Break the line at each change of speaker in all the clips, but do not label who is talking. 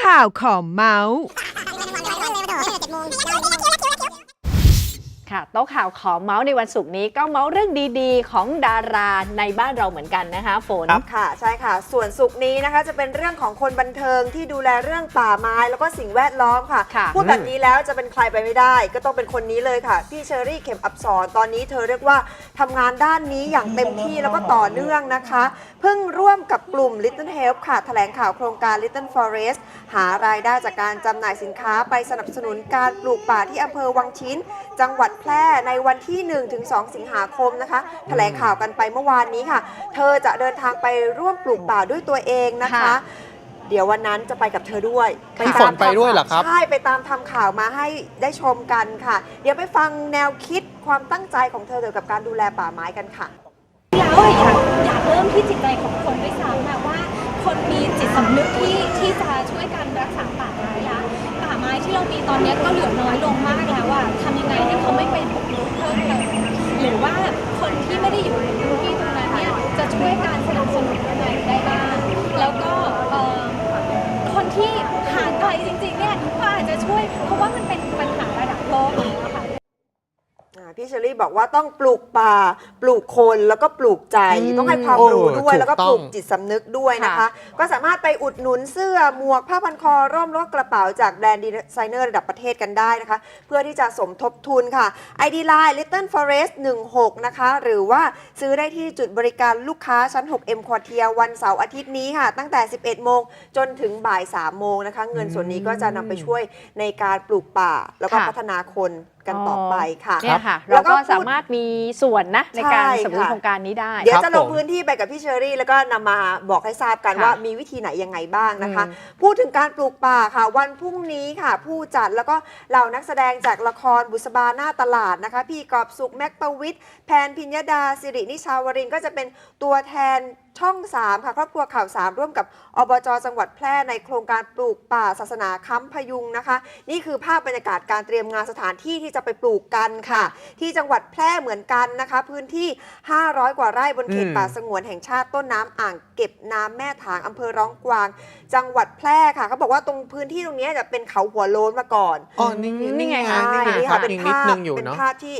ข่าวขอมเมาส์
ค่ะโต๊ะข่าวขอเมาส์ในวันศุกร์นี้ก็เมาส์เรื่องดีๆ ของดาราในบ้านเราเหมือนกันนะคะฝน
ค่ะ ใช่ค่ะ ส่วนสุกร์นี้นะคะ จะเป็นเรื่องของคนบันเทิงที่ดูแลเรื่องป่าไม้แล้วก็สิ่งแวดล้อมค่ะ
ค่ะ
พูดแบบนี้แล้วจะเป็นใครไปไม่ได้ ก็ต้องเป็นคนนี้เลยค่ะ พี่เชอรี่เข็มอับสอนตอนนี้เธอเรียกว่าทำงานด้านนี้อย่างเต็มที่แล้วก็ต่อเนื่องนะคะ เพิ่งร่วมกับกลุ่ม Little Help ค่ะแถลงข่าวโครงการ Little Forest หารายได้จากการจำหน่ายสินค้าไปสนับสนุนการปลูกป่าที่อำเภอวังชิ้น จังหวัดแพร่ในวันที่ 1-2 สิงหาคมนะคะแถลงข่าวกันไปเมื่อวานนี้ค่ะ เธอจะเดินทางไปร่วมปลูกป่าด้วยตัวเองนะคะ
ค่ะ
เดี๋ยววันนั้นจะไปกับเธอด้วย
พี่ฝนไปด้วยเหรอครับ
ใช่ไปตามทำข่าวมาให้ได้ชมกันค่ะ เดี๋ยวไปฟังแนวคิดความตั้งใจของเธอเกี่ยวกับการดูแลป่าไม้กันค่ะ
แล้วอะอยากอยากเริ่มที่จิตใจของคนด้วยซ้ำนะว่า คนมีจิตสำนึกที่ที่จะช่วยกันรักษาป่าไม้ละป่าไมีตอนนี้ก็เหลือน้อยลงมากแล้วอะทำยังไงให้เขาไม่ไปบุกรุกเพิ่มเติมหรือว่าคนที่ไม่ได้อยู่ในพื้นที่ตรงนั้นเนี่ยจะช่วยการสนับสนุนยังไงได้บ้างแล้วก็คนที่ห่างไกลจริงๆเนี่ยก็อาจจะช่วยเพราะว่ามันเป็นปัญหาระดับโลกแล้วอะค่ะ
พี่เชอรี่บอกว่าต้องปลูกป่า ปลูกคนแล้วก็ปลูกใจ
อืม
ต้องให้ความรู้ด้วย
โอ้
แล้วก็
ถูกต้อง
ปลูกจิตสำนึกด้วยนะคะ
ค่ะ
ก็สามารถไปอุดหนุนเสื้อหมวกผ้าพันคอ ร่มแล้วก็กระเป๋าจากแบรนด์ดีไซเนอร์ระดับประเทศกันได้นะคะ เพื่อที่จะสมทบทุนค่ะ ID Line Little Forest 16 นะคะ หรือว่าซื้อได้ที่จุดบริการลูกค้าชั้น 6 M Quartier วันเสาร์อาทิตย์นี้ค่ะ ตั้งแต่ 11 โมงจนถึงบ่าย 3 โมงนะคะ เงินส่วนนี้ก็จะนำไปช่วยในการปลูกป่า แล้วก็
ค่ะ
พัฒนาคนกันต่อไปค่ะ
เนี่ยค่ะ
แล้
เรา
วก็
ก็
พูด
สามารถมีส่วนนะในการ
ใช่
สนับสนุน
ค่ะ
โครงการนี้ได้
เดี๋ยว
ครับ
จะลง
ผม
พื้นที่ไปกับพี่เชอรี่ แล้วก็นำมาบอกให้ทราบกัน
ค่ะ
ว่ามีวิธีไหนยังไงบ้างนะคะ
อืม
พูดถึงการปลูกป่าค่ะ วันพรุ่งนี้ค่ะ ผู้จัดแล้วก็เหล่านักแสดงจากละครบุษบาหน้าตลาดนะคะ พี่กอบสุขแม็กประวิทย์แพนพิญญดาสิรินิชาวรินทร์ก็จะเป็นตัวแทน ช่อง 3 ค่ะครอบครัวข่าว 3 ร่วมกับอบจจังหวัดแพร่ในโครงการปลูกป่าศาสนาค้ำพยุงนะคะ นี่คือภาพบรรยากาศการเตรียมงานสถานที่ที่จะไปปลูกกันค่ะ ที่จังหวัดแพร่เหมือนกันนะคะ พื้นที่ 500 กว่าไร่บนเขต
อืม
ป่าสงวนแห่งชาติต้นน้ำอ่างเก็บน้ำแม่ถางอำเภอร้องกวาง จังหวัดแพร่ค่ะเขาบอกว่าตรงพื้นที่ตรงเนี้ยจะเป็นเขาหัวโล้นมาก่อน
อ๋อนี่
นี่ไง
ฮ
คะ
นี่ไง
นี่
ครั
ค่ะ
บ
เป็น
ยังนิด
ภาพ
นึงอยู่
เป็น
เนาะ
ภาพที่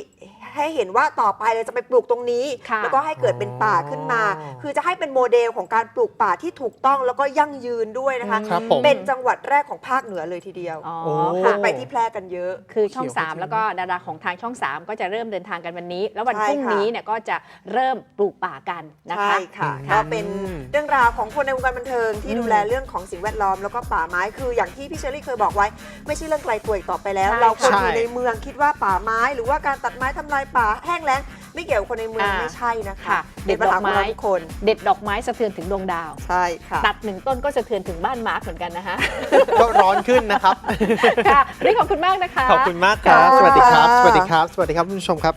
ให้เห็นว่าต่อไปเราจะไปปลูกตรงนี้
ค่ะ
แล้วก็ให้เกิดเป็นป่าขึ้นมา
อ๋อ
คือจะให้เป็นโมเดลของการปลูกป่าที่ถูกต้องแล้วก็ยั่งยืนด้วยนะคะ
ครับผม
เป็นจังหวัดแรกของภาคเหนือเลยทีเดียว
อ๋อ
โอ้
ค่ะ
ไปที่แพร่กันเยอะ
คือช่อง
เขียว
3แล้วก็ดาราของทางช่อง 3 ก็จะเริ่มเดินทางกันวันนี้ แล้ววัน
ใช่
พรุ่ง
ค่ะ
นี้เนี่ยก็จะเริ่มปลูกป่ากันนะคะ
ใช่ค่ะ
อืม
ก็เป็นเรื่องราวของคนในวงการบันเทิงที่
อืม
ดูแลเรื่องของสิ่งแวดล้อมแล้วก็ป่าไม้คืออย่างที่พี่เชอรี่เคยบอกไว้ ไม่ใช่เรื่องไกลตัวอีกต่อไปแล้ว
ใช่
เราคน
ใช่
อยู่ในเมืองคิดว่าป่าไม้ หรือว่าการตัดไม้ทำลายป่าแห้งแล้งไม่เกี่ยวกับคนในเมือง
อ่า
ไม่ใช่นะคะ
ค่ะ
เป็นปัญหาของเรา
เด็ดดอกไม้
ทุกคน
เด็ดดอกไม้สะเทือนถึงดวงดาว
ใช่ค่ะ
ตัดหนึ่งต้นก็สะเทือนถึงบ้านมาร์กเหมือนกันนะคะ
ก็ร้อนขึ้นนะครับ
ค่ะวันนี้ขอบคุณมากนะคะ
ขอบคุณมากครับ
ค่ะ
สวัสดีครับ สวัสดีครับ สวัสดีครับคุณผู้ชมครับ